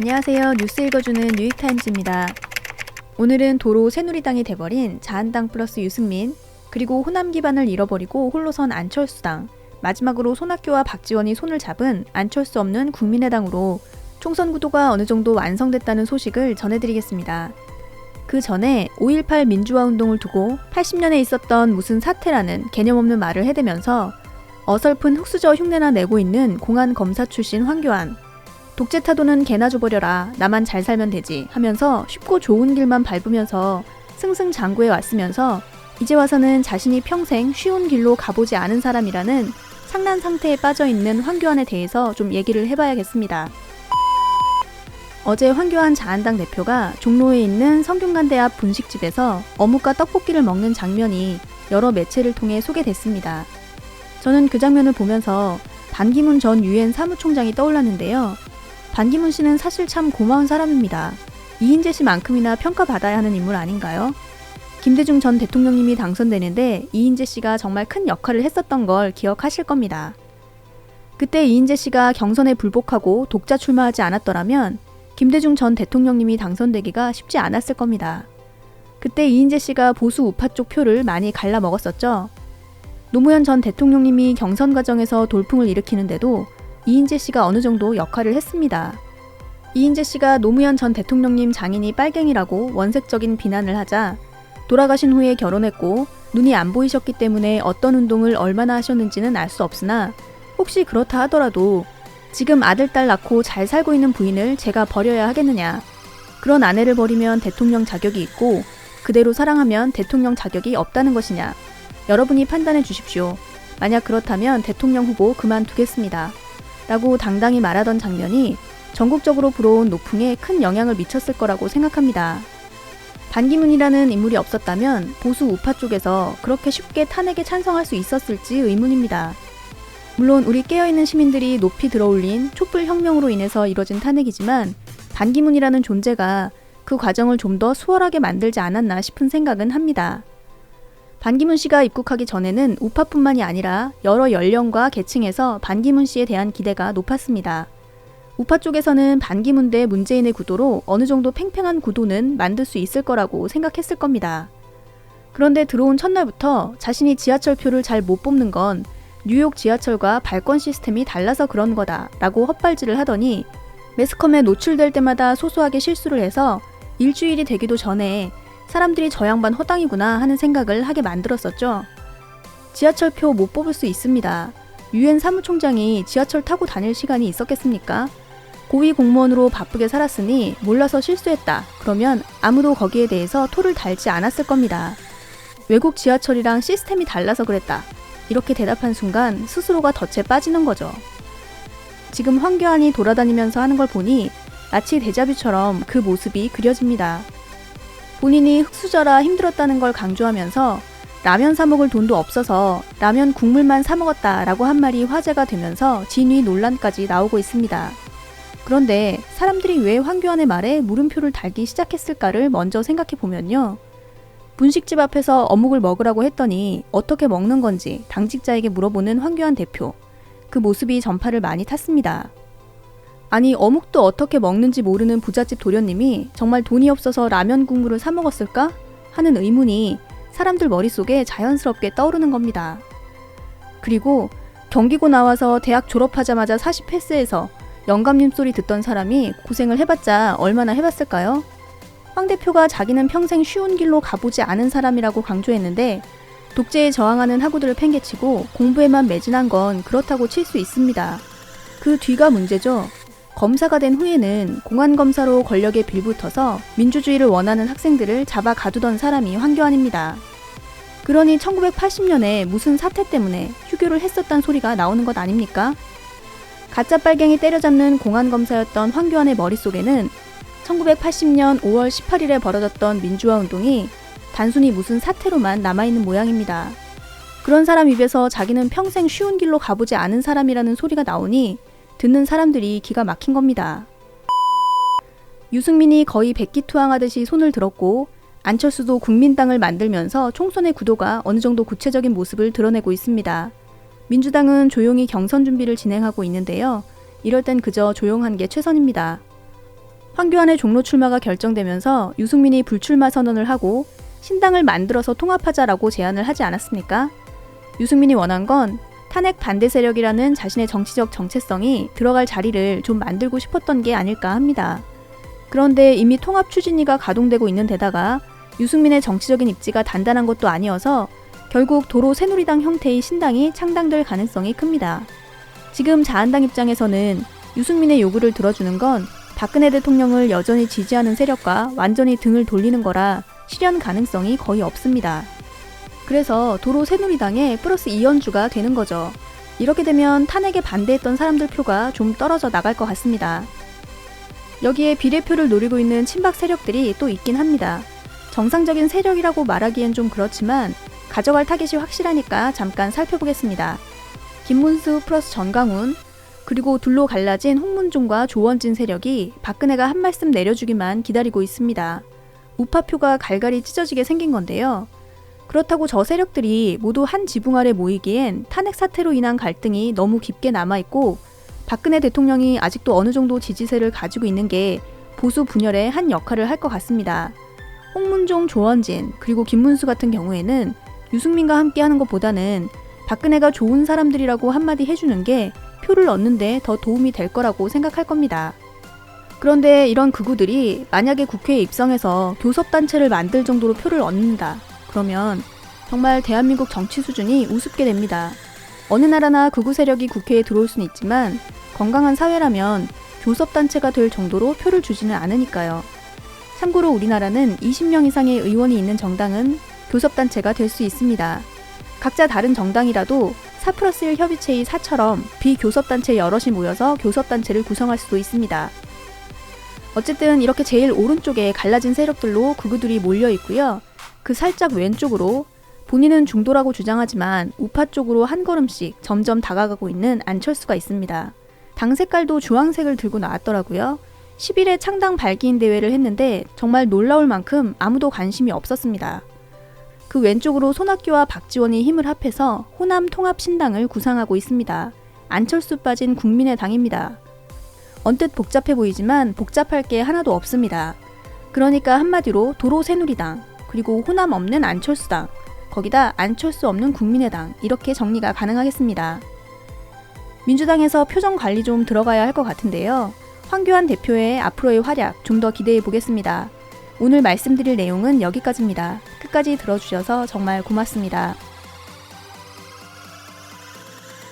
안녕하세요. 뉴스 읽어주는 뉴욕타임즈입니다. 오늘은 도로 새누리당이 돼버린 자한당 플러스 유승민, 그리고 호남 기반을 잃어버리고 홀로선 안철수당, 마지막으로 손학규와 박지원이 손을 잡은 안철수 없는 국민의당으로 총선 구도가 어느 정도 완성됐다는 소식을 전해드리겠습니다. 그 전에 5.18 민주화 운동을 두고 80년에 있었던 무슨 사태라는 개념 없는 말을 해대면서 어설픈 흑수저 흉내나 내고 있는 공안 검사 출신 황교안, 독재 타도는 개나 줘버려라. 나만 잘 살면 되지. 하면서 쉽고 좋은 길만 밟으면서 승승장구해 왔으면서 이제 와서는 자신이 평생 쉬운 길로 가보지 않은 사람이라는 상난 상태에 빠져 있는 황교안에 대해서 좀 얘기를 해봐야겠습니다. 어제 황교안 자한당 대표가 종로에 있는 성균관대 앞 분식집에서 어묵과 떡볶이를 먹는 장면이 여러 매체를 통해 소개됐습니다. 저는 그 장면을 보면서 반기문 전 유엔 사무총장이 떠올랐는데요. 반기문 씨는 사실 참 고마운 사람입니다. 이인재 씨만큼이나 평가받아야 하는 인물 아닌가요? 김대중 전 대통령님이 당선되는데 이인재 씨가 정말 큰 역할을 했었던 걸 기억하실 겁니다. 그때 이인재 씨가 경선에 불복하고 독자 출마하지 않았더라면 김대중 전 대통령님이 당선되기가 쉽지 않았을 겁니다. 그때 이인재 씨가 보수 우파 쪽 표를 많이 갈라 먹었었죠. 노무현 전 대통령님이 경선 과정에서 돌풍을 일으키는데도 이인재 씨가 어느 정도 역할을 했습니다. 이인재 씨가 노무현 전 대통령님 장인이 빨갱이라고 원색적인 비난을 하자 돌아가신 후에 결혼했고 눈이 안 보이셨기 때문에 어떤 운동을 얼마나 하셨는지는 알 수 없으나 혹시 그렇다 하더라도 지금 아들, 딸 낳고 잘 살고 있는 부인을 제가 버려야 하겠느냐. 그런 아내를 버리면 대통령 자격이 있고 그대로 사랑하면 대통령 자격이 없다는 것이냐. 여러분이 판단해 주십시오. 만약 그렇다면 대통령 후보 그만두겠습니다. 라고 당당히 말하던 장면이 전국적으로 불어온 노풍에 큰 영향을 미쳤을 거라고 생각합니다. 반기문이라는 인물이 없었다면 보수 우파 쪽에서 그렇게 쉽게 탄핵에 찬성할 수 있었을지 의문입니다. 물론 우리 깨어있는 시민들이 높이 들어올린 촛불 혁명으로 인해서 이뤄진 탄핵이지만 반기문이라는 존재가 그 과정을 좀 더 수월하게 만들지 않았나 싶은 생각은 합니다. 반기문 씨가 입국하기 전에는 우파뿐만이 아니라 여러 연령과 계층에서 반기문 씨에 대한 기대가 높았습니다. 우파 쪽에서는 반기문 대 문재인의 구도로 어느 정도 팽팽한 구도는 만들 수 있을 거라고 생각했을 겁니다. 그런데 들어온 첫날부터 자신이 지하철표를 잘 못 뽑는 건 뉴욕 지하철과 발권 시스템이 달라서 그런 거다 라고 헛발질을 하더니 매스컴에 노출될 때마다 소소하게 실수를 해서 일주일이 되기도 전에 사람들이 저 양반 허당이구나 하는 생각을 하게 만들었었죠. 지하철표 못 뽑을 수 있습니다. 유엔 사무총장이 지하철 타고 다닐 시간이 있었겠습니까? 고위 공무원으로 바쁘게 살았으니 몰라서 실수했다. 그러면 아무도 거기에 대해서 토를 달지 않았을 겁니다. 외국 지하철이랑 시스템이 달라서 그랬다. 이렇게 대답한 순간 스스로가 덫에 빠지는 거죠. 지금 황교안이 돌아다니면서 하는 걸 보니 마치 데자뷰처럼 그 모습이 그려집니다. 본인이 흑수저라 힘들었다는 걸 강조하면서 라면 사 먹을 돈도 없어서 라면 국물만 사 먹었다라고 한 말이 화제가 되면서 진위 논란까지 나오고 있습니다. 그런데 사람들이 왜 황교안의 말에 물음표를 달기 시작했을까를 먼저 생각해 보면요. 분식집 앞에서 어묵을 먹으라고 했더니 어떻게 먹는 건지 당직자에게 물어보는 황교안 대표. 그 모습이 전파를 많이 탔습니다. 아니 어묵도 어떻게 먹는지 모르는 부잣집 도련님이 정말 돈이 없어서 라면 국물을 사 먹었을까? 하는 의문이 사람들 머릿속에 자연스럽게 떠오르는 겁니다. 그리고 경기고 나와서 대학 졸업하자마자 40 패스해서 영감님 소리 듣던 사람이 고생을 해봤자 얼마나 해봤을까요? 황 대표가 자기는 평생 쉬운 길로 가보지 않은 사람이라고 강조했는데 독재에 저항하는 학우들을 팽개치고 공부에만 매진한 건 그렇다고 칠 수 있습니다. 그 뒤가 문제죠. 검사가 된 후에는 공안검사로 권력에 빌붙어서 민주주의를 원하는 학생들을 잡아 가두던 사람이 황교안입니다. 그러니 1980년에 무슨 사태 때문에 휴교를 했었단 소리가 나오는 것 아닙니까? 가짜 빨갱이 때려잡는 공안검사였던 황교안의 머릿속에는 1980년 5월 18일에 벌어졌던 민주화 운동이 단순히 무슨 사태로만 남아있는 모양입니다. 그런 사람 입에서 자기는 평생 쉬운 길로 가보지 않은 사람이라는 소리가 나오니 듣는 사람들이 기가 막힌 겁니다. 유승민이 거의 백기투항하듯이 손을 들었고 안철수도 국민당을 만들면서 총선의 구도가 어느 정도 구체적인 모습을 드러내고 있습니다. 민주당은 조용히 경선 준비를 진행하고 있는데요. 이럴 땐 그저 조용한 게 최선입니다. 황교안의 종로 출마가 결정되면서 유승민이 불출마 선언을 하고 신당을 만들어서 통합하자라고 제안을 하지 않았습니까? 유승민이 원한 건 탄핵 반대 세력이라는 자신의 정치적 정체성이 들어갈 자리를 좀 만들고 싶었던 게 아닐까 합니다. 그런데 이미 통합 추진위가 가동되고 있는 데다가 유승민의 정치적인 입지가 단단한 것도 아니어서 결국 도로 새누리당 형태의 신당이 창당될 가능성이 큽니다. 지금 자한당 입장에서는 유승민의 요구를 들어주는 건 박근혜 대통령을 여전히 지지하는 세력과 완전히 등을 돌리는 거라 실현 가능성이 거의 없습니다. 그래서 도로 새누리당에 플러스 2연주가 되는 거죠. 이렇게 되면 탄핵에 반대했던 사람들 표가 좀 떨어져 나갈 것 같습니다. 여기에 비례표를 노리고 있는 친박 세력들이 또 있긴 합니다. 정상적인 세력이라고 말하기엔 좀 그렇지만 가져갈 타겟이 확실하니까 잠깐 살펴보겠습니다. 김문수 플러스 전강훈, 그리고 둘로 갈라진 홍문종과 조원진 세력이 박근혜가 한 말씀 내려주기만 기다리고 있습니다. 우파표가 갈갈이 찢어지게 생긴 건데요. 그렇다고 저 세력들이 모두 한 지붕 아래 모이기엔 탄핵 사태로 인한 갈등이 너무 깊게 남아있고 박근혜 대통령이 아직도 어느 정도 지지세를 가지고 있는 게 보수 분열의 한 역할을 할 것 같습니다. 홍문종, 조원진, 그리고 김문수 같은 경우에는 유승민과 함께 하는 것보다는 박근혜가 좋은 사람들이라고 한마디 해주는 게 표를 얻는데 더 도움이 될 거라고 생각할 겁니다. 그런데 이런 극우들이 만약에 국회에 입성해서 교섭단체를 만들 정도로 표를 얻는다. 그러면 정말 대한민국 정치 수준이 우습게 됩니다. 어느 나라나 극우 세력이 국회에 들어올 수는 있지만 건강한 사회라면 교섭단체가 될 정도로 표를 주지는 않으니까요. 참고로 우리나라는 20명 이상의 의원이 있는 정당은 교섭단체가 될 수 있습니다. 각자 다른 정당이라도 4 플러스 1 협의체의 4처럼 비교섭단체 여럿이 모여서 교섭단체를 구성할 수도 있습니다. 어쨌든 이렇게 제일 오른쪽에 갈라진 세력들로 극우들이 몰려 있고요. 그 살짝 왼쪽으로 본인은 중도라고 주장하지만 우파 쪽으로 한 걸음씩 점점 다가가고 있는 안철수가 있습니다. 당 색깔도 주황색을 들고 나왔더라고요. 10일에 창당 발기인 대회를 했는데 정말 놀라울 만큼 아무도 관심이 없었습니다. 그 왼쪽으로 손학규와 박지원이 힘을 합해서 호남 통합 신당을 구상하고 있습니다. 안철수 빠진 국민의당입니다. 언뜻 복잡해 보이지만 복잡할 게 하나도 없습니다. 그러니까 한마디로 도로 새누리당, 그리고 호남 없는 안철수당, 거기다 안철수 없는 국민의당 이렇게 정리가 가능하겠습니다. 민주당에서 표정 관리 좀 들어가야 할 것 같은데요. 황교안 대표의 앞으로의 활약 좀 더 기대해 보겠습니다. 오늘 말씀드릴 내용은 여기까지입니다. 끝까지 들어주셔서 정말 고맙습니다.